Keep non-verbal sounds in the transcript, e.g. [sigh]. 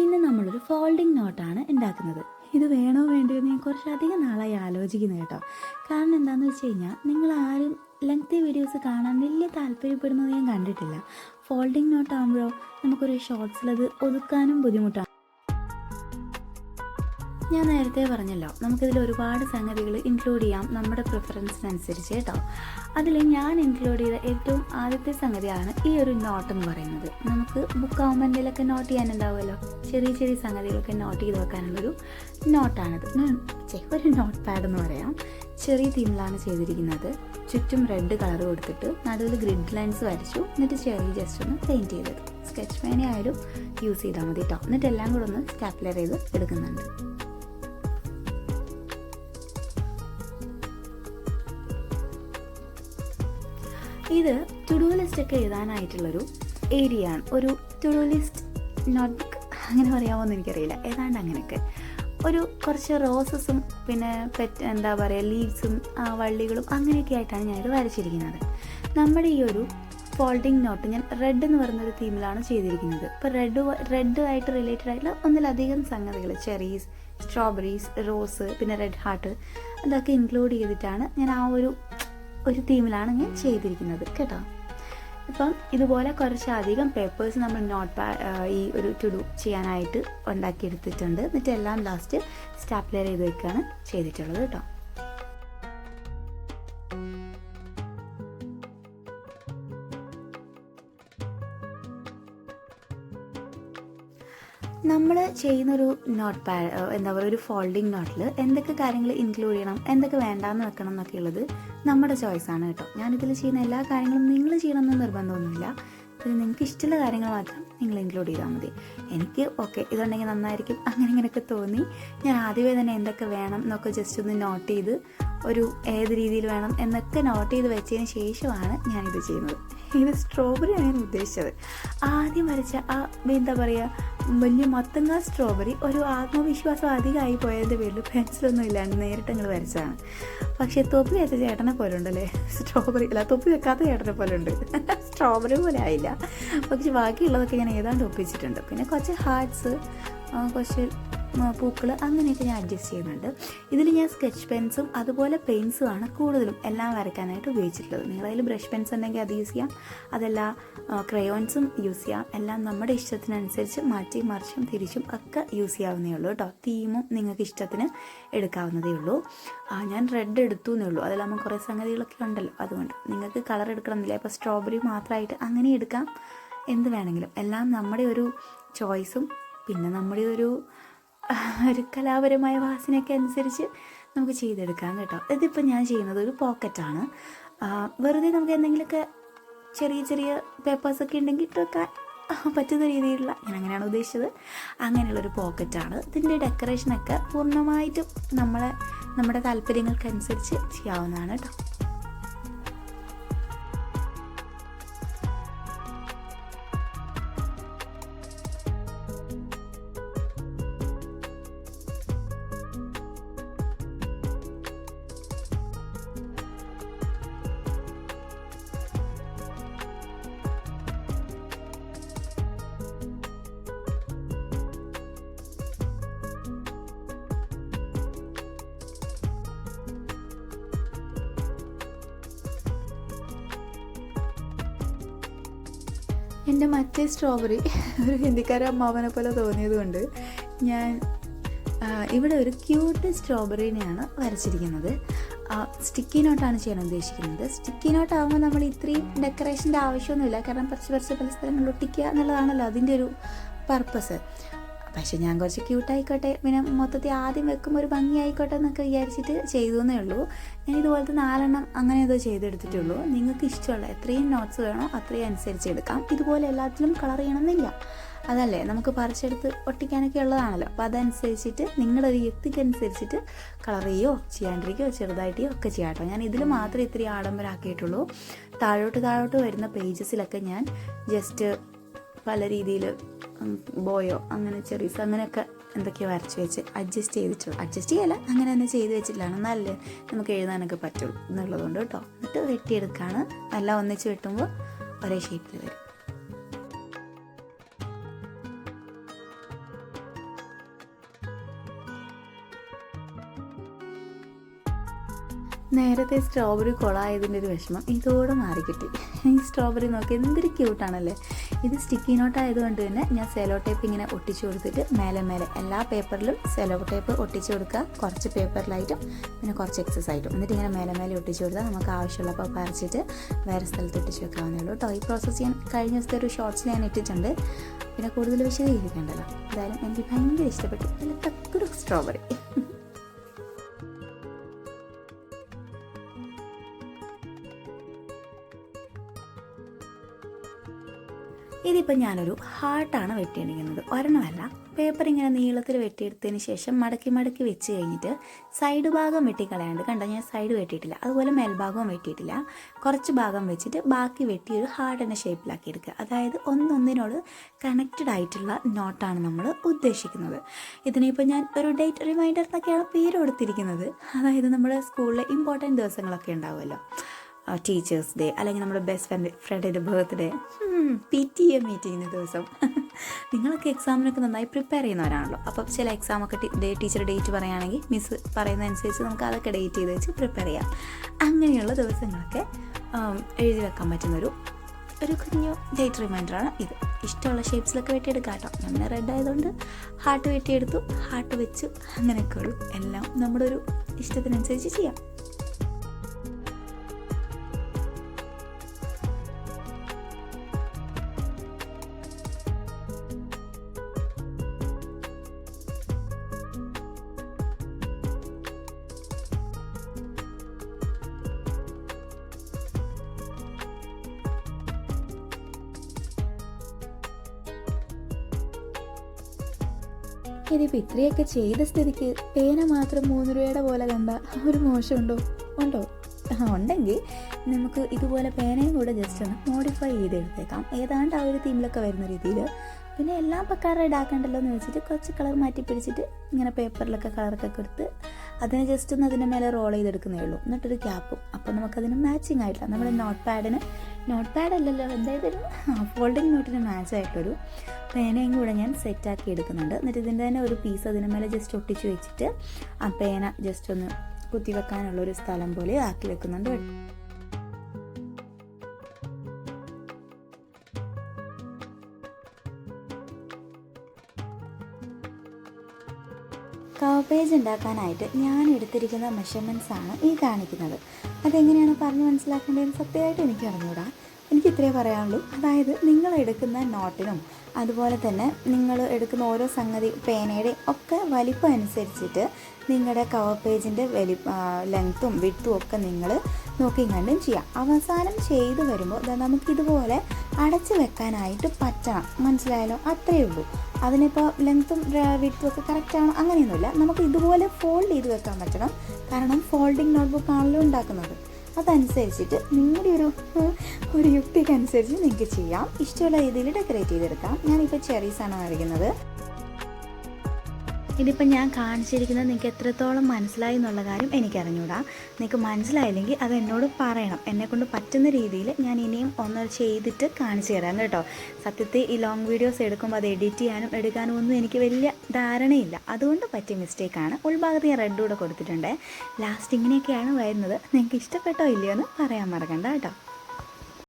ഇന്ന് നമ്മളൊരു ഫോൾഡിംഗ് നോട്ടാണ് ഉണ്ടാക്കുന്നത്. ഇത് വേണോ എന്ന് ഞാൻ കുറച്ചധികം നാളായി ആലോചിക്കുന്നത് കേട്ടോ. കാരണം എന്താണെന്ന് വെച്ച് കഴിഞ്ഞാൽ നിങ്ങൾ ആരും ലെങ്തി വീഡിയോസ് കാണാൻ വലിയ താല്പര്യപ്പെടുന്നത് ഞാൻ കണ്ടിട്ടില്ല. ഫോൾഡിംഗ് നോട്ട് ആകുമ്പോഴോ നമുക്കൊരു ഷോർട്സിലത് ഒതുക്കാനും ബുദ്ധിമുട്ടാണ് ഞാൻ നേരത്തെ പറഞ്ഞല്ലോ നമുക്കിതിൽ ഒരുപാട് സംഗതികൾ ഇൻക്ലൂഡ് ചെയ്യാം നമ്മുടെ പ്രിഫറൻസിനനുസരിച്ച് കേട്ടോ. അതിൽ ഞാൻ ഇൻക്ലൂഡ് ചെയ്ത ഏറ്റവും ആദ്യത്തെ സംഗതിയാണ് ഈ ഒരു നോട്ട് എന്ന് പറയുന്നത്. നമുക്ക് ബുക്ക് ആകുമ്പോൾ നോട്ട് ചെയ്യാനുണ്ടാവുമല്ലോ ചെറിയ ചെറിയ സംഗതികളൊക്കെ നോട്ട് ചെയ്ത് വെക്കാനുള്ളൊരു നോട്ടാണിത് ഒരു നോട്ട് പാഡ് എന്ന് പറയാം. ചെറിയ തീമിലാണ് ചെയ്തിരിക്കുന്നത്. ചുറ്റും റെഡ് കളർ കൊടുത്തിട്ട് നടുവിൽ ഗ്രിഡ് ലൈൻസ് വരച്ചു. എന്നിട്ട് ചെറിയ ജസ്റ്റ് ഒന്ന് പെയിന്റ് ചെയ്തത്. സ്കെച്ച് പേനയായാലും യൂസ് ചെയ്താൽ മതി കേട്ടോ. എന്നിട്ട് എല്ലാം കൂടെ ഒന്ന് സ്റ്റാപ്ലർ ചെയ്ത് എടുക്കുന്നുണ്ട്. ഇത് ടു ഡു ലിസ്റ്റ് ഒക്കെ എഴുതാനായിട്ടുള്ളൊരു ഏരിയ ആണ് ഒരു ടു ഡു ലിസ്റ്റ് നോട്ട്ബുക്ക് അങ്ങനെ പറയാമോ എന്ന് എനിക്കറിയില്ല. ഏതാണ്ട് അങ്ങനെയൊക്കെ. ഒരു കുറച്ച് റോസസും പിന്നെ പെറ്റ് എന്താ പറയുക ലീവ്സും വള്ളികളും അങ്ങനെയൊക്കെ ആയിട്ടാണ് ഞാനിത് വരച്ചിരിക്കുന്നത്. നമ്മുടെ ഈ ഒരു ഫോൾഡിങ് നോട്ട് ഞാൻ റെഡ് എന്ന് പറയുന്നൊരു തീമിലാണ് ചെയ്തിരിക്കുന്നത്. ഇപ്പോൾ റെഡ് റെഡ് ആയിട്ട് റിലേറ്റഡ് ആയിട്ടുള്ള ഒന്നിലധികം സംഗതികൾ ചെറീസ് സ്ട്രോബെറീസ് റോസ് പിന്നെ റെഡ് ഹാർട്ട് അതൊക്കെ ഇൻക്ലൂഡ് ചെയ്തിട്ടാണ് ഞാൻ ആ ഒരു ഒരു തീമിലാണ് ഞാൻ ചെയ്തിരിക്കുന്നത് കേട്ടോ. ഇപ്പം ഇതുപോലെ കുറച്ചധികം പേപ്പേഴ്സ് നമ്മൾ നോട്ട് പാ ഈ ഒരു ടുഡു ചെയ്യാനായിട്ട് ഉണ്ടാക്കിയെടുത്തിട്ടുണ്ട്. എന്നിട്ട് എല്ലാം ലാസ്റ്റ് സ്റ്റാപ്ലർ ചെയ്ത് വെക്കുകയാണ് ചെയ്തിട്ടുള്ളത് കേട്ടോ. ചെയ്യുന്നൊരു നോട്ട് പാ എന്താ പറയുക ഒരു ഫോൾഡിംഗ് നോട്ടിൽ എന്തൊക്കെ കാര്യങ്ങൾ ഇൻക്ലൂഡ് ചെയ്യണം എന്തൊക്കെ വേണ്ടാന്ന് വെക്കണം എന്നൊക്കെ ഉള്ളത് നമ്മുടെ ചോയ്സാണ് കേട്ടോ. ഞാനിതിൽ ചെയ്യുന്ന എല്ലാ കാര്യങ്ങളും നിങ്ങൾ ചെയ്യണമെന്ന് നിർബന്ധമൊന്നുമില്ല. നിങ്ങൾക്ക് ഇഷ്ടമുള്ള കാര്യങ്ങൾ മാത്രം നിങ്ങൾ ഇൻക്ലൂഡ് ചെയ്താൽ മതി. എനിക്ക് ഓക്കെ ഇതുണ്ടെങ്കിൽ നന്നായിരിക്കും അങ്ങനെ ഇങ്ങനെയൊക്കെ തോന്നി. ഞാൻ ആദ്യമേ തന്നെ എന്തൊക്കെ വേണം എന്നൊക്കെ ജസ്റ്റ് ഒന്ന് നോട്ട് ചെയ്ത് ഒരു ഏത് രീതിയിൽ വേണം എന്നൊക്കെ നോട്ട് ചെയ്ത് വെച്ചതിന് ശേഷമാണ് ഞാനിത് ചെയ്യുന്നത്. ഇത് സ്ട്രോബെറിയാണ് ഞാൻ ഉദ്ദേശിച്ചത്. ആദ്യം വരച്ച ആ എന്താ പറയുക വലിയ മത്തങ്ങ സ്ട്രോബെറി ഒരു ആത്മവിശ്വാസം അധികമായി പോയതിന്റെ പേരിൽ പെൻസിലൊന്നും ഇല്ലാണ്ട് നേരിട്ട് ഞങ്ങൾ വരച്ചതാണ്. പക്ഷേ തൊപ്പി വെച്ച ചേട്ടനെ പോലെ ഉണ്ടല്ലേ? സ്ട്രോബെറി അല്ല തൊപ്പി വെക്കാത്ത ചേട്ടനെ പോലെ ഉണ്ട്. സ്ട്രോബെറി പോലെ ആയില്ല. പക്ഷെ ബാക്കിയുള്ളതൊക്കെ ഞാൻ ഏതാണ്ട് ഒപ്പിച്ചിട്ടുണ്ട്. പിന്നെ കുറച്ച് ഹാർട്സ് കുറച്ച് പൂക്കൾ അങ്ങനെയൊക്കെ ഞാൻ അഡ്ജസ്റ്റ് ചെയ്യുന്നുണ്ട്. ഇതിൽ ഞാൻ സ്കെച്ച് പെൻസും അതുപോലെ പെയിൻസുമാണ് കൂടുതലും എല്ലാം വരയ്ക്കാനായിട്ട് ഉപയോഗിച്ചിട്ടുള്ളത്. നിങ്ങളതിൽ ബ്രഷ് പെൻസ് ഉണ്ടെങ്കിൽ അത് യൂസ് ചെയ്യാം. അതല്ല ക്രയോൺസും യൂസ് ചെയ്യാം. എല്ലാം നമ്മുടെ ഇഷ്ടത്തിനനുസരിച്ച് മാറ്റി മറിച്ചും തിരിച്ചും ഒക്കെ യൂസ് ചെയ്യാവുന്നേ ഉള്ളൂ കേട്ടോ. തീമും നിങ്ങൾക്ക് ഇഷ്ടത്തിന് എടുക്കാവുന്നതേ ഉള്ളൂ. ഞാൻ റെഡ് എടുത്തു എന്നേ ഉള്ളൂ. അതിലാകുമ്പോൾ കുറേ സംഗതികളൊക്കെ ഉണ്ടല്ലോ. അതുകൊണ്ട് നിങ്ങൾക്ക് കളർ എടുക്കണമെന്നില്ല. ഇപ്പോൾ സ്ട്രോബെറി മാത്രമായിട്ട് അങ്ങനെ എടുക്കാം. എന്ത് വേണമെങ്കിലും. എല്ലാം നമ്മുടെ ഒരു ചോയ്സും പിന്നെ നമ്മുടെ ഒരു ഒരു കലാപരമായ വാസനയൊക്കെ അനുസരിച്ച് നമുക്ക് ചെയ്തെടുക്കാം കേട്ടോ. ഇതിപ്പോൾ ഞാൻ ചെയ്യുന്നത് ഒരു പോക്കറ്റാണ്. വെറുതെ നമുക്ക് എന്തെങ്കിലുമൊക്കെ ചെറിയ ചെറിയ പേപ്പേഴ്സൊക്കെ ഉണ്ടെങ്കിൽ ഇട്ട് വെക്കാൻ പറ്റുന്ന രീതിയിലുള്ള ഞാൻ അങ്ങനെയാണ് ഉദ്ദേശിച്ചത്. അങ്ങനെയുള്ളൊരു പോക്കറ്റാണ്. ഇതിന്റെ ഡെക്കറേഷനൊക്കെ പൂർണമായിട്ടും നമ്മളെ നമ്മുടെ താല്പര്യങ്ങൾക്കനുസരിച്ച് ചെയ്യാവുന്നതാണ് കേട്ടോ. എന്റെ മറ്റേ സ്ട്രോബെറി [laughs] ഒരു ഹിന്ദിക്കാരെ അമ്മാവനെ പോലെ തോന്നിയത് കൊണ്ട് ഞാൻ ഇവിടെ ഒരു ക്യൂട്ട് സ്ട്രോബെറിനെയാണ് വരച്ചിരിക്കുന്നത്. സ്റ്റിക്കി നോട്ടാണ് ചെയ്യാൻ ഉദ്ദേശിക്കുന്നത്. സ്റ്റിക്കി നോട്ട് നമ്മൾ ഇത്രയും ഡെക്കറേഷന്റെ ആവശ്യമൊന്നുമില്ല. കാരണം കുറച്ച് കുറച്ച് പല സ്ഥലങ്ങളിൽ ഒട്ടിക്കുക എന്നുള്ളതാണല്ലോ അതിന്റെ ഒരു പർപ്പസ് പക്ഷെ ഞാൻ കുറച്ച് ക്യൂട്ടായിക്കോട്ടെ പിന്നെ മൊത്തത്തിൽ ആദ്യം വെക്കുമ്പോൾ ഒരു ഭംഗി ആയിക്കോട്ടെ എന്നൊക്കെ വിചാരിച്ചിട്ട് ചെയ്തു എന്നേ ഉള്ളൂ. ഞാൻ ഇതുപോലത്തെ നാലെണ്ണം അങ്ങനെ ഏതോ ചെയ്തെടുത്തിട്ടുള്ളൂ. നിങ്ങൾക്ക് ഇഷ്ടമുള്ള എത്രയും നോട്ട്സ് വേണോ അത്രയും അനുസരിച്ച് എടുക്കാം. ഇതുപോലെ എല്ലാത്തിലും കളർ ചെയ്യണമെന്നില്ല. അതല്ലേ? നമുക്ക് പറിച്ചെടുത്ത് ഒട്ടിക്കാനൊക്കെ ഉള്ളതാണല്ലോ. അപ്പോൾ അതനുസരിച്ചിട്ട് നിങ്ങളുടെ യുക്തിക്കനുസരിച്ചിട്ട് കളർ ചെയ്യോ ചെയ്യാണ്ടിരിക്കുകയോ ചെറുതായിട്ടോ ഒക്കെ ചെയ്യാം കേട്ടോ. ഞാൻ ഇതിൽ മാത്രമേ ഇത്രയും ആഡംബരമാക്കിയിട്ടുള്ളൂ താഴോട്ട് താഴോട്ട് വരുന്ന പേജസിലൊക്കെ ഞാൻ ജസ്റ്റ് പല രീതിയിൽ ബോയോ അങ്ങനെ ചെറീസ് അങ്ങനെയൊക്കെ എന്തൊക്കെയോ വരച്ച് വെച്ച് അഡ്ജസ്റ്റ് ചെയ്തിട്ടുള്ളൂ അഡ്ജസ്റ്റ് ചെയ്യല്ല അങ്ങനെ തന്നെ ചെയ്ത് വെച്ചിട്ടില്ലാണ് നല്ല നമുക്ക് എഴുതാനൊക്കെ പറ്റുള്ളൂ എന്നുള്ളതുകൊണ്ട് കേട്ടോ. എന്നിട്ട് വെട്ടിയെടുക്കുകയാണ് എല്ലാം ഒന്നിച്ച് വെട്ടുമ്പോൾ ഒരേ ഷേപ്പിൽ വരും. നേരത്തെ സ്ട്രോബെറി കൊളായതിന്റെ ഒരു വിഷമം ഇതോടെ മാറിക്കിട്ടി. ഈ സ്ട്രോബെറി നോക്കി എന്തൊരു ക്യൂട്ടാണല്ലേ ഇത് സ്റ്റിക്കി നോട്ട് ആയതുകൊണ്ട് തന്നെ ഞാൻ സെലോ ടേപ്പ് ഇങ്ങനെ ഒട്ടിച്ചു കൊടുത്തിട്ട് മേലെ മേലെ എല്ലാ പേപ്പറിലും സെലോ ടേപ്പ് ഒട്ടിച്ചു കൊടുക്കുക. കുറച്ച് പേപ്പറിലായിട്ടും പിന്നെ കുറച്ച് എക്സസ് ആയിട്ടും എന്നിട്ട് ഇങ്ങനെ മേലെ മേലെ ഒട്ടിച്ചു കൊടുത്താൽ നമുക്ക് ആവശ്യമുള്ളപ്പോൾ പറിച്ചിട്ട് വേറെ സ്ഥലത്ത് ഒട്ടിച്ച് വെക്കാവുന്നേ ഉള്ളൂ കേട്ടോ. ഈ പ്രോസസ്സ് ഞാൻ കഴിഞ്ഞ ദിവസത്തെ ഒരു ഷോർട്സ് ഞാൻ ഇട്ടിട്ടുണ്ട്. പിന്നെ കൂടുതൽ വിശദീകരിക്കേണ്ടല്ലോ എന്തായാലും എനിക്ക് ഭയങ്കര ഇഷ്ടപ്പെട്ടു. നല്ല തക്കൊരു സ്ട്രോബെറി ഇതിപ്പോൾ ഞാനൊരു ഹാർട്ടാണ് വെട്ടിയെടുക്കുന്നത്. ഒരെണ്ണമല്ല പേപ്പർ ഇങ്ങനെ നീളത്തിൽ വെട്ടിയെടുത്തതിന് ശേഷം മടക്കി മടക്കി വെച്ച് കഴിഞ്ഞിട്ട് സൈഡ് ഭാഗം വെട്ടിക്കളയാണ്ട് കണ്ടോ? ഞാൻ സൈഡ് വെട്ടിയിട്ടില്ല. അതുപോലെ മേൽഭാഗവും വെട്ടിയിട്ടില്ല. കുറച്ച് ഭാഗം വെച്ചിട്ട് ബാക്കി വെട്ടി ഒരു ഹാർട്ടിന്റെ ഷേപ്പിലാക്കി എടുക്കുക. അതായത് ഒന്നൊന്നിനോട് കണക്റ്റഡ് ആയിട്ടുള്ള നോട്ടാണ് നമ്മൾ ഉദ്ദേശിക്കുന്നത്. ഇതിനിപ്പോൾ ഞാൻ ഒരു ഡേറ്റ് റിമൈൻഡർ എന്നൊക്കെയാണ് പേര് കൊടുത്തിരിക്കുന്നത്. അതായത് നമ്മുടെ സ്കൂളിലെ ഇമ്പോർട്ടന്റ് ദിവസങ്ങളൊക്കെ ഉണ്ടാവുമല്ലോ. ടീച്ചേഴ്സ് ഡേ അല്ലെങ്കിൽ നമ്മുടെ ബെസ്റ്റ് ഫ്രണ്ട് ഫ്രണ്ടിന്റെ ബർത്ത്ഡേ പി ടി എ മീറ്റിങ്ങിന്റെ ദിവസം. [laughs] നിങ്ങളൊക്കെ എക്സാമിനൊക്കെ നന്നായി പ്രിപ്പയർ ചെയ്യുന്നവരാണല്ലോ. അപ്പം ചില എക്സാമൊക്കെ ഡേ ടീച്ചർ ഡേറ്റ് പറയുകയാണെങ്കിൽ മിസ് പറയുന്നതനുസരിച്ച് നമുക്ക് അതൊക്കെ ഡേറ്റ് ചെയ്ത് വെച്ച് പ്രിപ്പയർ ചെയ്യാം. അങ്ങനെയുള്ള ദിവസങ്ങളൊക്കെ എഴുതി വെക്കാൻ പറ്റുന്നൊരു ഒരു കുഞ്ഞു ഡേറ്റ് റിമൈൻഡറാണ് ഇത്. ഇഷ്ടമുള്ള ഷേപ്സിലൊക്കെ വെട്ടിയെടുക്കാം കേട്ടോ. നമ്മൾ റെഡ് ആയതുകൊണ്ട് ഹാർട്ട് വെട്ടിയെടുത്തു ഹാർട്ട് വെച്ചു അങ്ങനെയൊക്കെ ഉള്ളൂ. എല്ലാം നമ്മുടെ ഒരു ഇഷ്ടത്തിനനുസരിച്ച് ചെയ്യാം. ഇതിപ്പോൾ ഇത്രയൊക്കെ ചെയ്ത സ്ഥിതിക്ക് പേന മാത്രം മൂന്ന് രൂപയുടെ പോലെ കണ്ട ഒരു മോശമുണ്ടോ? ഉണ്ടോ? ഉണ്ടെങ്കിൽ നമുക്ക് ഇതുപോലെ പേനയും കൂടെ ജസ്റ്റ് ഒന്ന് മോഡിഫൈ ചെയ്തെടുത്തേക്കാം. ഏതാണ്ട് ആ ഒരു തീമിലൊക്കെ വരുന്ന രീതിയിൽ. പിന്നെ എല്ലാം പക്കാ റെഡ് എന്ന് വെച്ചിട്ട് കുറച്ച് കളർ മാറ്റി പിടിച്ചിട്ട് ഇങ്ങനെ പേപ്പറിലൊക്കെ കളറൊക്കെ കൊടുത്ത് അതിനെ ജസ്റ്റ് ഒന്ന് അതിന്റെ മേലെ റോൾ ചെയ്തെടുക്കുന്നേ ഉള്ളൂ. എന്നിട്ടൊരു ക്യാപ്പും അപ്പോൾ നമുക്കതിന് മാച്ചിങ് ആയിട്ടില്ല. നമ്മുടെ നോട്ട് പാഡിന് നോട്ട് പാഡ് അല്ലല്ലോ എന്തായാലും ഫോൾഡിങ് നോട്ടിന് മാച്ച് ആയിട്ടൊരു പേനയും കൂടെ ഞാൻ സെറ്റാക്കി എടുക്കുന്നുണ്ട് എന്നിട്ട് ഇതിന്റെ തന്നെ ഒരു പീസ് അതിന് മേലെ ജസ്റ്റ് ഒട്ടിച്ച് വെച്ചിട്ട് ആ പേന ജസ്റ്റ് ഒന്ന് കുത്തിവെക്കാനുള്ളൊരു സ്ഥലം പോലെ ആക്കി വെക്കുന്നുണ്ട് കേട്ടോ. കവർ പേജ് ഉണ്ടാക്കാനായിട്ട് ഞാൻ എടുത്തിരിക്കുന്ന മെഷർമെന്റ്സ് ആണ് ഈ കാണിക്കുന്നത്. അതെങ്ങനെയാണ് പറഞ്ഞ് മനസ്സിലാക്കേണ്ടതെന്ന് സത്യമായിട്ട് എനിക്ക് അറിഞ്ഞൂടാ. എനിക്ക് ഇത്രേ പറയാനുള്ളൂ. അതായത് നിങ്ങൾ എടുക്കുന്ന നോട്ടിനും അതുപോലെ തന്നെ നിങ്ങൾ എടുക്കുന്ന ഓരോ സംഗതി പേനയുടെ ഒക്കെ വലിപ്പം അനുസരിച്ചിട്ട് നിങ്ങളുടെ കവർ പേജിന്റെ വലി ലെങ്ത്തും വിട്ടും ഒക്കെ നിങ്ങൾ നോക്കി കണ്ടും ചെയ്യാം. അവസാനം ചെയ്തു വരുമ്പോൾ നമുക്കിതുപോലെ അടച്ചു വെക്കാനായിട്ട് പറ്റണം. മനസ്സിലായാലോ അത്രയേ ഉള്ളൂ. അതിനിപ്പോൾ ലെങ്ത്തും വിട്ടും ഒക്കെ കറക്റ്റാണോ അങ്ങനെയൊന്നുമില്ല. നമുക്ക് ഇതുപോലെ ഫോൾഡ് ചെയ്ത് വെക്കാൻ പറ്റണം. കാരണം ഫോൾഡിങ് നോട്ട്ബുക്ക് ആണല്ലോ ഉണ്ടാക്കുന്നത്. അതനുസരിച്ചിട്ട് നിങ്ങളുടെ ഒരു ഒരു യുക്തിക്കനുസരിച്ച് നിങ്ങൾക്ക് ചെയ്യാം. ഇഷ്ടമുള്ള രീതിയിൽ ഡെക്കറേറ്റ് ചെയ്തെടുക്കാം. ഞാനിപ്പോൾ ചെറീസാണ് വരയ്ക്കുന്നത്. ഇതിപ്പോൾ ഞാൻ കാണിച്ചിരിക്കുന്നത് നിങ്ങൾക്ക് എത്രത്തോളം മനസ്സിലായി എന്നുള്ള കാര്യം എനിക്കറിഞ്ഞൂടാ. നിങ്ങൾക്ക് മനസ്സിലായില്ലെങ്കിൽ അത് എന്നോട് പറയണം. എന്നെക്കൊണ്ട് പറ്റുന്ന രീതിയിൽ ഞാൻ ഇനിയും ഒന്ന് ചെയ്തിട്ട് കാണിച്ചു തരാം കേട്ടോ. സത്യത്തിൽ ഈ ലോങ് വീഡിയോസ് എടുക്കുമ്പോൾ അത് എഡിറ്റ് ചെയ്യാനും എടുക്കാനും ഒന്നും എനിക്ക് വലിയ ധാരണയില്ല. അതുകൊണ്ട് പറ്റിയ മിസ്റ്റേക്കാണ് ഉൾഭാഗത്ത് ഞാൻ റെഡ് കൂടെ കൊടുത്തിട്ടുണ്ട്. ലാസ്റ്റ് ഇങ്ങനെയൊക്കെയാണ് വരുന്നത്. നിങ്ങൾക്ക് ഇഷ്ടപ്പെട്ടോ ഇല്ലയോ എന്ന് പറയാൻ മറക്കണ്ട കേട്ടോ.